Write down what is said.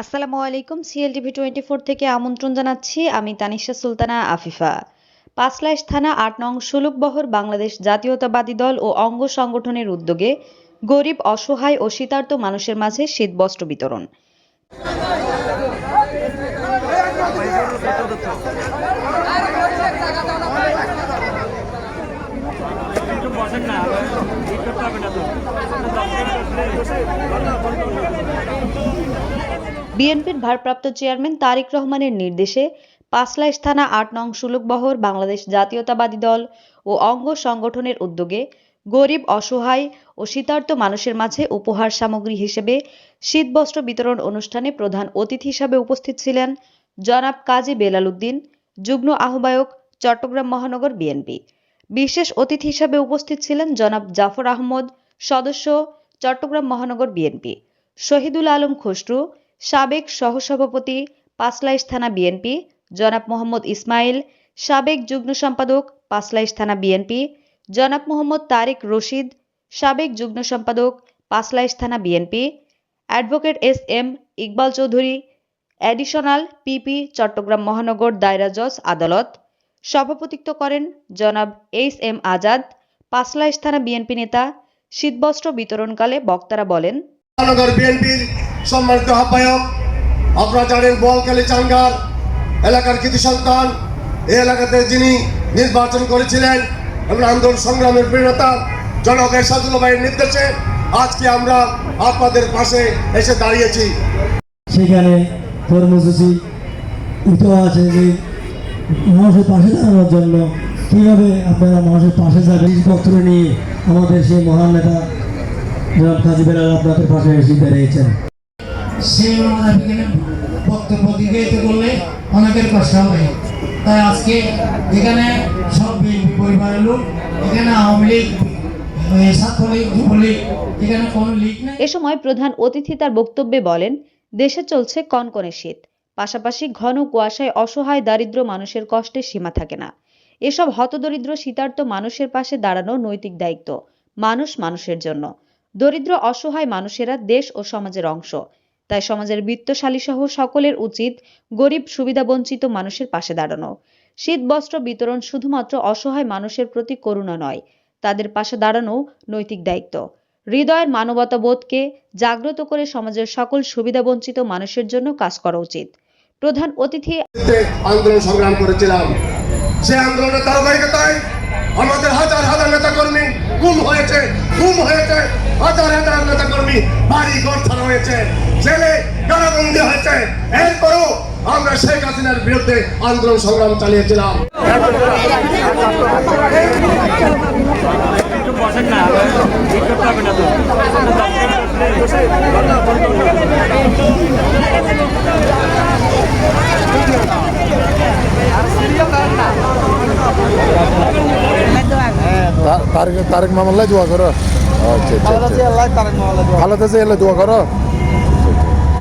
আসসালামু আলাইকুম CLTV twenty four থেকে আমন্ত্রণ জানাচ্ছি আমি তানিশা সুলতানা আফিফা। পাঁচলাইশ থানা আট নং সুলুকবহর বাংলাদেশ জাতীয়তাবাদী দল ও অঙ্গ সংগঠনের উদ্যোগে গরিব, অসহায় ও শীতার্ত মানুষের মাঝে শীতবস্ত্র বিতরণ একটু বসেন না ঠিক করতে হবে না তো বিএনপির ভারপ্রাপ্ত চেয়ারম্যান তারিক রহমানের নির্দেশে পাঁচলাইশ থানা আট নং সুলুকবহর বাংলাদেশ জাতীয়তাবাদী দল ও অঙ্গ সংগঠনের উদ্যোগে গরিব, অসহায় ও শীতার্ত মানুষের মাঝে উপহার সামগ্রী হিসেবে শীতবস্ত্র বিতরণ অনুষ্ঠানে প্রধান অতিথি হিসাবে উপস্থিত ছিলেন জনাব কাজী বেলাল উদ্দিন, যুগ্ম আহ্বায়ক চট্টগ্রাম মহানগর বিএনপি। বিশেষ অতিথি হিসাবে উপস্থিত ছিলেন জনাব জাফর আহমদ, সদস্য চট্টগ্রাম মহানগর বিএনপি। শহীদুল আলম খসরু সাবেক সহসভাপতি পাঁচলাইশ থানা বিএনপি, জনাব মোহাম্মদ ইসমাইল, সাবেক যুগ্ম সম্পাদক পাঁচলাইশ থানা বিএনপি, জনাব মোহাম্মদ তারেক রশিদ, সাবেক যুগ্ম সম্পাদক পাঁচলাইশ থানা BNP, advocate S M Iqbal Chowdhury, additional PP Chattogram মহানগর দায়রা জজ আদালত, সভাপতিত্ব করেন জনাব এইচ এম আজাদ, পাঁচলাইশ থানা বিএনপি নেতা শীতবস্ত্র বিতরণকালে বক্তারা বলেন সম্মানিত আহ্বায়ক আপনারা জানেন বোয়ালখালী চাঙ্গার এলাকার কৃতি সন্তান, এই এলাকাতে যিনি নির্বাচন করেছিলেন এবং আন্দোলন সংগ্রামের প্রেরণতা জনক এরশাদুল্লাহ ভাইয়ের নির্দেশে আজকে আমরা আপনাদের পাশে এসে দাঁড়িয়েছি। সেখানে কর্মসূচি উঠেও আছে যে মানুষের পাশে দাঁড়ানোর জন্য কীভাবে আপনারা মানুষের পাশে যাবেন? বক্তব্য নিয়ে আমাদের সেই মহান নেতা জনাব কাজী বেলাল আপনাদের পাশে এসে দাঁড়িয়েছেন। সেই বক্তব্য করলে অনেকের কষ্ট হবে। তাই আজকে এখানে সব বিএনপি পরিবারের লোক এখানে আওয়ামী লীগ এ, সময় প্রধান অতিথি তার বক্তব্যে বলেন দেশে চলছে কনকনে শীত। পাশাপাশি ঘন কুয়াশায় অসহায় দারিদ্র মানুষের কষ্টের সীমা থাকে না। এসব হতদরিদ্র শীতার্ত মানুষের পাশে দাঁড়ানো নৈতিক দায়িত্ব। মানুষ মানুষের জন্য। দরিদ্র অসহায় মানুষেরা দেশ ও সমাজের অংশ। তাই সমাজের বিত্তশালী সহ সকলের উচিত গরিব, সুবিধাবঞ্চিত মানুষের পাশে দাঁড়ানো। শীত, বস্ত্র বিতরণ শুধুমাত্র অসহায় মানুষের প্রতি করুণা নয়, তাদের পাশে দাঁড়ানো নৈতিক দায়িত্ব। হৃদয়ের মানবতাবোধকে জাগ্রত করে সমাজের সকল সুবিধাবঞ্চিত মানুষের জন্য কাজ করা উচিত। প্রধান অতিথি আন্দোলন সংগ্রাম করেছিলাম। সে আন্দোলনের ধারাবাহিকতায় আমাদের হাজার হাজার নেতা কর্মী গুম হয়েছে গুম হয়েছে। হাজার হাজার নেতা কর্মী বাড়ি ঘর ছাড়া হয়েছে, জেলে কারাবন্দী হয়েছে। এরপরও আমরা শেখ হাসিনার বিরুদ্ধে আন্দোলন সংগ্রাম চালিয়েছিলাম। বসেন না ঠিক করতে হবে না তো তারেক তারেক মামাল্লাই দোয়া করো। আচ্ছা আচ্ছা মামলায় ভালো থাকে এলে দোয়া করো।